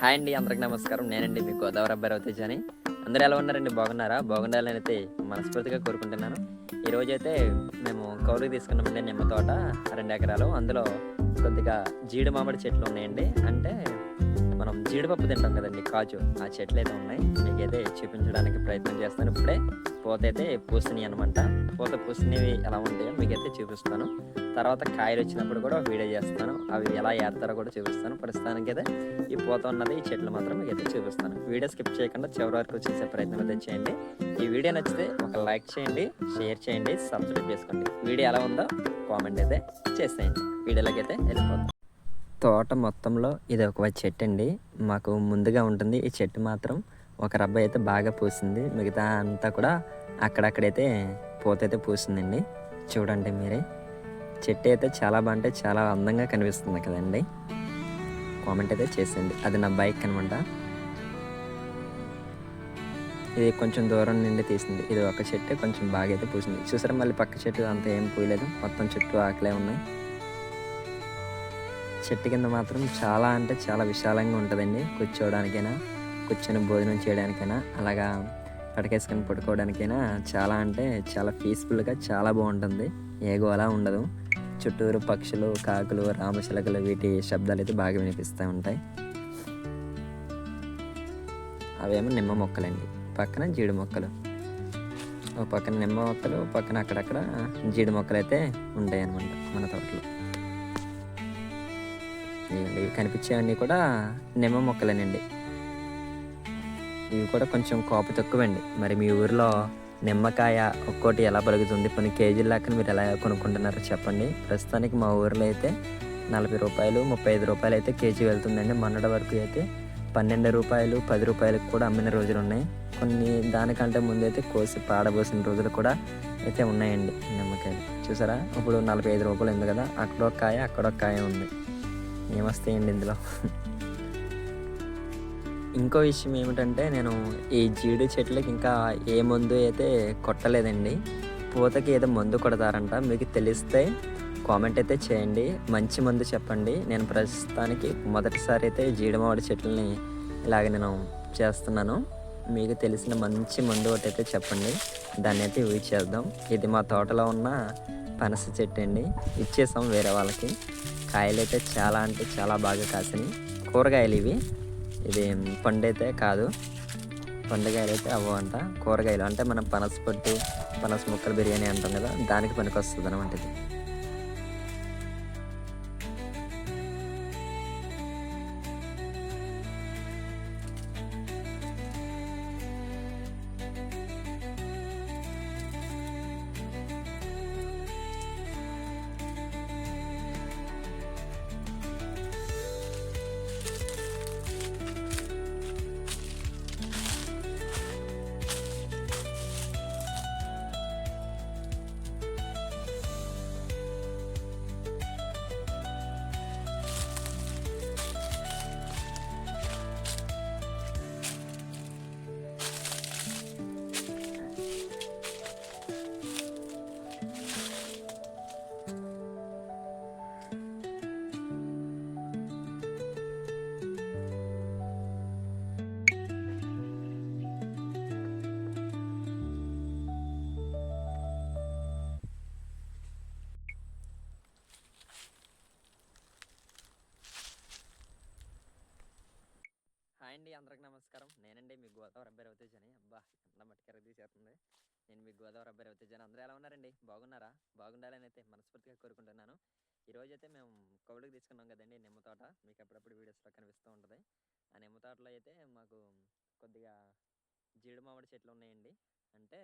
Hi అండి అందరికి నమస్కారం. నేనండి మీ గోదావరి అబ్బాయి రవితేజ్ అని. అందరూ ఎలా ఉన్నారండి? బాగున్నారా? బాగుండాలని అయితే మనస్ఫూర్తిగా కోరుకుంటున్నాను. ఈ అయితే మేము కౌలుకి తీసుకున్నామండి నిమ్మ తోట రెండు ఎకరాలు. అందులో కొద్దిగా జీడి మామిడి చెట్లు ఉన్నాయండి. అంటే మనం జీడిపప్పు తింటాం కదండి కాజు. ఆ చెట్లు అయితే ఉన్నాయి. మీకైతే చూపించడానికి ప్రయత్నం చేస్తాను ఇప్పుడే. పూత అయితే పూసినాయి అనమాట పూత పూసినవి ఎలా ఉంటాయో మీకైతే చూపిస్తాను. తర్వాత కాయలు వచ్చినప్పుడు కూడా వీడియో చేస్తాను. అవి ఎలా ఏడతారో కూడా చూపిస్తాను ప్రస్తుతానికి అయితే. ఈ పూత ఉన్నది ఈ చెట్లు మాత్రం మీకు అయితే చూపిస్తాను. వీడియో స్కిప్ చేయకుండా చివరి వరకు చేసే ప్రయత్నం అయితే చేయండి. ఈ వీడియో నచ్చితే ఒక లైక్ చేయండి షేర్ చేయండి సబ్స్క్రైబ్ చేసుకోండి. వీడియో ఎలా ఉందో కామెంట్ అయితే చేసేయండి. వీడియోలోకి అయితే వెళ్ళిపోతాం తోట మొత్తంలో ఇది ఒక చెట్టు అండి. మాకు ముందుగా ఉంటుంది ఈ చెట్టు మాత్రం. ఒక రబ్బ అయితే బాగా పూసింది. మిగతా అంతా కూడా అక్కడక్కడైతే పూత అయితే పూసిందండి. చూడండి మీరే. చెట్టు అయితే చాలా బాగుంటే చాలా అందంగా కనిపిస్తుంది కదండి. కామెంట్ అయితే చేసింది అది నా బైక్ అనమాట ఇది కొంచెం దూరం నుండి తీసింది. ఇది ఒక చెట్టు కొంచెం బాగా అయితే పూసింది. చూసారా మళ్ళీ పక్క చెట్టు అంత ఏం పూయలేదు. మొత్తం చుట్టూ ఆకలే ఉన్నాయి. చెట్టు కింద మాత్రం చాలా అంటే చాలా విశాలంగా ఉంటుందండి. కూర్చోవడానికైనా కూర్చొని భోజనం చేయడానికైనా అలాగా పడకేసుకొని పడుకోవడానికైనా చాలా అంటే చాలా పీస్ఫుల్గా చాలా బాగుంటుంది. ఏ గోలా ఉండదు. చుట్టూరు పక్షులు కాకులు రామచిలకలు వీటి శబ్దాలు అయితే బాగా వినిపిస్తూ ఉంటాయి. అవేమో నిమ్మ మొక్కలండి. పక్కన జీడి మొక్కలు. ఓ పక్కన నిమ్మ మొక్కలు పక్కన అక్కడక్కడ జీడి మొక్కలు అయితే ఉంటాయి అన్నమాట మన తోటలో. ఇవి కనిపించేవన్నీ కూడా నిమ్మ మొక్కలేనండి. ఇవి కూడా కొంచెం కాపు తక్కువండి. మరి మీ ఊరిలో నిమ్మకాయ ఒక్కోటి ఎలా పలుకుతుంది కొన్ని కేజీల లెక్కన మీరు ఎలా కొనుక్కుంటున్నారో చెప్పండి. ప్రస్తుతానికి మా ఊరిలో అయితే నలభై రూపాయలు ముప్పై ఐదు రూపాయలు అయితే కేజీ వెళ్తుందండి. మొన్నటి వరకు అయితే పన్నెండు రూపాయలు పది రూపాయలకు కూడా అమ్మిన రోజులు ఉన్నాయి. కొన్ని దానికంటే ముందు అయితే కోసి పాడబోసిన రోజులు కూడా అయితే ఉన్నాయండి నిమ్మకాయలు. చూసారా? ఇప్పుడు నలభై ఐదు రూపాయలు ఉంది కదా అక్కడ ఒక కాయ అక్కడ ఒక కాయ ఉంది. ఏమొస్తాయండి ఇందులో? ఇంకో విషయం ఏమిటంటే నేను ఈ జీడి చెట్లకి ఇంకా ఏ మందు అయితే కొట్టలేదండి పూతకి ఏదో మందు కొడతారంట మీకు తెలిస్తే కామెంట్ అయితే చేయండి. మంచి మందు చెప్పండి. నేను ప్రస్తుతానికి మొదటిసారి అయితే జీడిమామిడి చెట్లని ఇలాగ నేను చేస్తున్నాను. మీకు తెలిసిన మంచి మందు ఒకటి అయితే చెప్పండి. దాన్ని అయితే యూజ్ చేద్దాం. ఇది మా తోటలో ఉన్న పనస చెట్టు అండి. ఇచ్చేసాం వేరే వాళ్ళకి. కాయలు అయితే చాలా అంటే చాలా బాగా కాసినాయి. కూరగాయలు ఇవి. ఇది పండు అయితే కాదు. పండుగాయలు అయితే అవ్వ అంట. కూరగాయలు. అంటే మనం పనస పొట్టు పనస ముక్కలు బిర్యానీ అంటాం కదా దానికి పనికి వస్తుంది అనమాట ఇది. హాయ్ అండి అందరికి నమస్కారం. నేనండి మీ గోదావరి అబ్బాయి రవితేజని అబ్బా ఎంత మట్టికర తీసేస్తుంది. నేను మీ గోదావరి అబ్బాయి రవితేజని అందరూ ఎలా ఉన్నారండి? బాగున్నారా? బాగుండాలని అయితే మనస్ఫూర్తిగా కోరుకుంటున్నాను. ఈరోజు అయితే మేము కౌలుకి తీసుకున్నాం కదండి నిమ్మ తోట. మీకు అప్పుడప్పుడు వీడియోస్లో కనిపిస్తూ ఉంటుంది. ఆ నిమ్మ తోటలో అయితే మాకు కొద్దిగా జీడి మామిడి చెట్లు ఉన్నాయండి. అంటే